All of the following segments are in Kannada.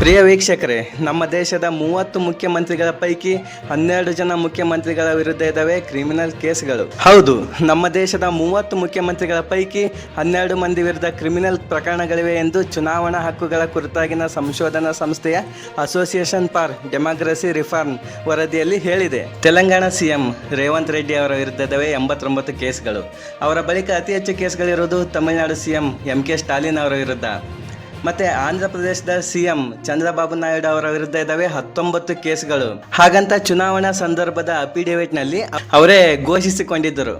ಪ್ರಿಯ ವೀಕ್ಷಕರೇ, ನಮ್ಮ ದೇಶದ ಮೂವತ್ತು ಮುಖ್ಯಮಂತ್ರಿಗಳ ಪೈಕಿ ಹನ್ನೆರಡು ಜನ ಮುಖ್ಯಮಂತ್ರಿಗಳ ವಿರುದ್ಧ ಇದ್ದಾವೆ ಕ್ರಿಮಿನಲ್ ಕೇಸ್ಗಳು. ಹೌದು, ನಮ್ಮ ದೇಶದ ಮೂವತ್ತು ಮುಖ್ಯಮಂತ್ರಿಗಳ ಪೈಕಿ ಹನ್ನೆರಡು ಮಂದಿ ವಿರುದ್ಧ ಕ್ರಿಮಿನಲ್ ಪ್ರಕರಣಗಳಿವೆ ಎಂದು ಚುನಾವಣಾ ಹಕ್ಕುಗಳ ಕುರಿತಾಗಿನ ಸಂಶೋಧನಾ ಸಂಸ್ಥೆಯ ಅಸೋಸಿಯೇಷನ್ ಫಾರ್ ಡೆಮಾಕ್ರಸಿ ರಿಫಾರ್ಮ್ ವರದಿಯಲ್ಲಿ ಹೇಳಿದೆ. ತೆಲಂಗಾಣ ಸಿಎಂ ರೇವಂತ್ ರೆಡ್ಡಿ ಅವರ ವಿರುದ್ಧ ಇದ್ದಾವೆ ಎಂಬತ್ತೊಂಬತ್ತು ಕೇಸ್ಗಳು. ಅವರ ಬಳಿಕ ಅತಿ ಹೆಚ್ಚು ಕೇಸ್ಗಳಿರುವುದು Tamil Nadu CM M K Stalin ಅವರ ವಿರುದ್ಧ. ಮತ್ತೆ ಆಂಧ್ರ ಪ್ರದೇಶದ ಸಿಎಂ ಚಂದ್ರಬಾಬು ನಾಯ್ಡು ಅವರ ವಿರುದ್ಧ ಇದ್ದಾವೆ ಹತ್ತೊಂಬತ್ತು ಕೇಸ್ಗಳು. ಹಾಗಂತ ಚುನಾವಣಾ ಸಂದರ್ಭದ ಅಫಿಡೇವಿಟ್ನಲ್ಲಿ ಅವರೇ ಘೋಷಿಸಿಕೊಂಡಿದ್ದರು.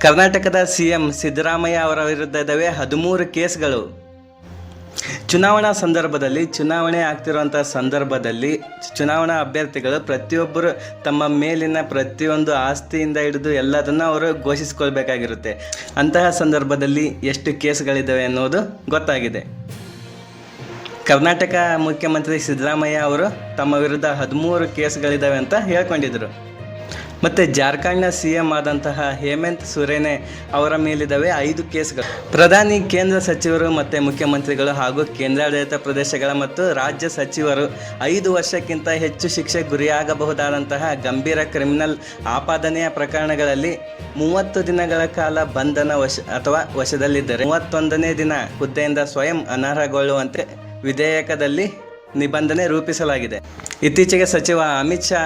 ಕರ್ನಾಟಕದ ಸಿಎಂ ಸಿದ್ದರಾಮಯ್ಯ ಅವರ ವಿರುದ್ಧ ಇದ್ದಾವೆ ಹದಿಮೂರು ಕೇಸ್ಗಳು. ಚುನಾವಣಾ ಸಂದರ್ಭದಲ್ಲಿ ಚುನಾವಣೆ ಆಗ್ತಿರುವಂಥ ಸಂದರ್ಭದಲ್ಲಿ ಚುನಾವಣಾ ಅಭ್ಯರ್ಥಿಗಳು ಪ್ರತಿಯೊಬ್ಬರು ತಮ್ಮ ಮೇಲಿನ ಪ್ರತಿಯೊಂದು ಆಸ್ತಿಯಿಂದ ಹಿಡಿದು ಎಲ್ಲದನ್ನು ಅವರು ಘೋಷಿಸಿಕೊಳ್ಬೇಕಾಗಿರುತ್ತೆ. ಅಂತಹ ಸಂದರ್ಭದಲ್ಲಿ ಎಷ್ಟು ಕೇಸ್ಗಳಿದ್ದಾವೆ ಅನ್ನೋದು ಗೊತ್ತಾಗಿದೆ. ಕರ್ನಾಟಕ ಮುಖ್ಯಮಂತ್ರಿ ಸಿದ್ದರಾಮಯ್ಯ ಅವರು ತಮ್ಮ ವಿರುದ್ಧ ಹದಿಮೂರು ಕೇಸ್ಗಳಿದ್ದಾವೆ ಅಂತ ಹೇಳ್ಕೊಂಡಿದ್ರು. ಮತ್ತು ಜಾರ್ಖಂಡ್ನ ಸಿ ಎಂ ಆದಂತಹ ಹೇಮಂತ್ ಸೊರೇನೆ ಅವರ ಮೇಲಿದ್ದಾವೆ ಐದು ಕೇಸ್ಗಳು. ಪ್ರಧಾನಿ, ಕೇಂದ್ರ ಸಚಿವರು ಮತ್ತು ಮುಖ್ಯಮಂತ್ರಿಗಳು ಹಾಗೂ ಕೇಂದ್ರಾಡಳಿತ ಪ್ರದೇಶಗಳ ಮತ್ತು ರಾಜ್ಯ ಸಚಿವರು ಐದು ವರ್ಷಕ್ಕಿಂತ ಹೆಚ್ಚು ಶಿಕ್ಷೆ ಗುರಿಯಾಗಬಹುದಾದಂತಹ ಗಂಭೀರ ಕ್ರಿಮಿನಲ್ ಆಪಾದನೆಯ ಪ್ರಕರಣಗಳಲ್ಲಿ ಮೂವತ್ತು ದಿನಗಳ ಕಾಲ ಬಂಧನ ವಶ ಅಥವಾ ವಶದಲ್ಲಿದ್ದರೆ ಮೂವತ್ತೊಂದನೇ ದಿನ ಹುದ್ದೆಯಿಂದ ಸ್ವಯಂ ಅನರ್ಹಗೊಳ್ಳುವಂತೆ ವಿಧೇಯಕದಲ್ಲಿ ನಿಬಂಧನೆ ರೂಪಿಸಲಾಗಿದೆ. ಇತ್ತೀಚೆಗೆ ಸಚಿವ ಅಮಿತ್ ಶಾ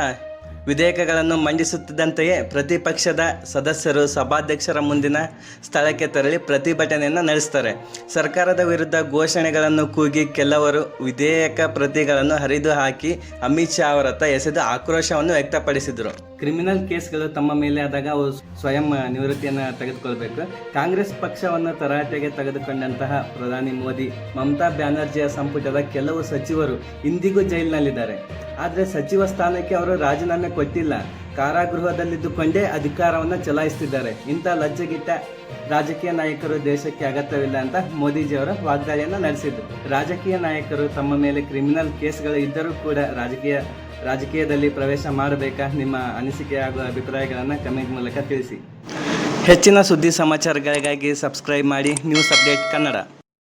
ವಿಧೇಯಕಗಳನ್ನು ಮಂಡಿಸುತ್ತಿದ್ದಂತೆಯೇ ಪ್ರತಿಪಕ್ಷದ ಸದಸ್ಯರು ಸಭಾಧ್ಯಕ್ಷರ ಮುಂದಿನ ಸ್ಥಳಕ್ಕೆ ತೆರಳಿ ಪ್ರತಿಭಟನೆಯನ್ನು ನಡೆಸ್ತಾರೆ ಸರ್ಕಾರದ ವಿರುದ್ಧ ಘೋಷಣೆಗಳನ್ನು ಕೂಗಿ ಕೆಲವರು ವಿಧೇಯಕ ಪ್ರತಿಗಳನ್ನು ಹರಿದು ಹಾಕಿ ಅಮಿತ್ ಶಾ ಅವರತ್ತ ಎಸೆದು ಆಕ್ರೋಶವನ್ನು ವ್ಯಕ್ತಪಡಿಸಿದರು. ಕ್ರಿಮಿನಲ್ ಕೇಸ್ಗಳು ತಮ್ಮ ಮೇಲೆ ಆದಾಗ ಅವರು ಸ್ವಯಂ ನಿವೃತ್ತಿಯನ್ನು ತೆಗೆದುಕೊಳ್ಬೇಕು. ಕಾಂಗ್ರೆಸ್ ಪಕ್ಷವನ್ನು ತರಾಟೆಗೆ ತೆಗೆದುಕೊಂಡಂತಹ ಪ್ರಧಾನಿ ಮೋದಿ, ಮಮತಾ ಬ್ಯಾನರ್ಜಿಯ ಸಂಪುಟದ ಕೆಲವು ಸಚಿವರು ಇಂದಿಗೂ ಜೈಲಿನಲ್ಲಿದ್ದಾರೆ. ಆದರೆ ಸಚಿವ ಸ್ಥಾನಕ್ಕೆ ಅವರು ರಾಜೀನಾಮೆ ಕೊಟ್ಟಿಲ್ಲ. ಕಾರಾಗೃಹದಲ್ಲಿದ್ದುಕೊಂಡೇ ಅಧಿಕಾರವನ್ನು ಚಲಾಯಿಸುತ್ತಿದ್ದಾರೆ ಇಂಥ ಲಜ್ಜೆಗಿಟ್ಟ ರಾಜಕೀಯ ನಾಯಕರು ದೇಶಕ್ಕೆ ಅಗತ್ಯವಿಲ್ಲ ಅಂತ ಮೋದಿಜಿಯವರ ವಾಗ್ದಾಳಿಯನ್ನು ನಡೆಸಿದ್ರು. ರಾಜಕೀಯ ನಾಯಕರು ತಮ್ಮ ಮೇಲೆ ಕ್ರಿಮಿನಲ್ ಕೇಸ್ಗಳು ಇದ್ದರೂ ಕೂಡ ರಾಜಕೀಯ ರಾಜಕೀಯದಲ್ಲಿ ಪ್ರವೇಶ ಮಾಡಬೇಕಾ? ನಿಮ್ಮ ಅನಿಸಿಕೆ ಹಾಗೂ ಅಭಿಪ್ರಾಯಗಳನ್ನು ಕಮೆಂಟ್ ಮೂಲಕ ತಿಳಿಸಿ. ಹೆಚ್ಚಿನ ಸುದ್ದಿ ಸಮಾಚಾರಗಳಿಗಾಗಿ ಸಬ್ಸ್ಕ್ರೈಬ್ ಮಾಡಿ. News update Kannada.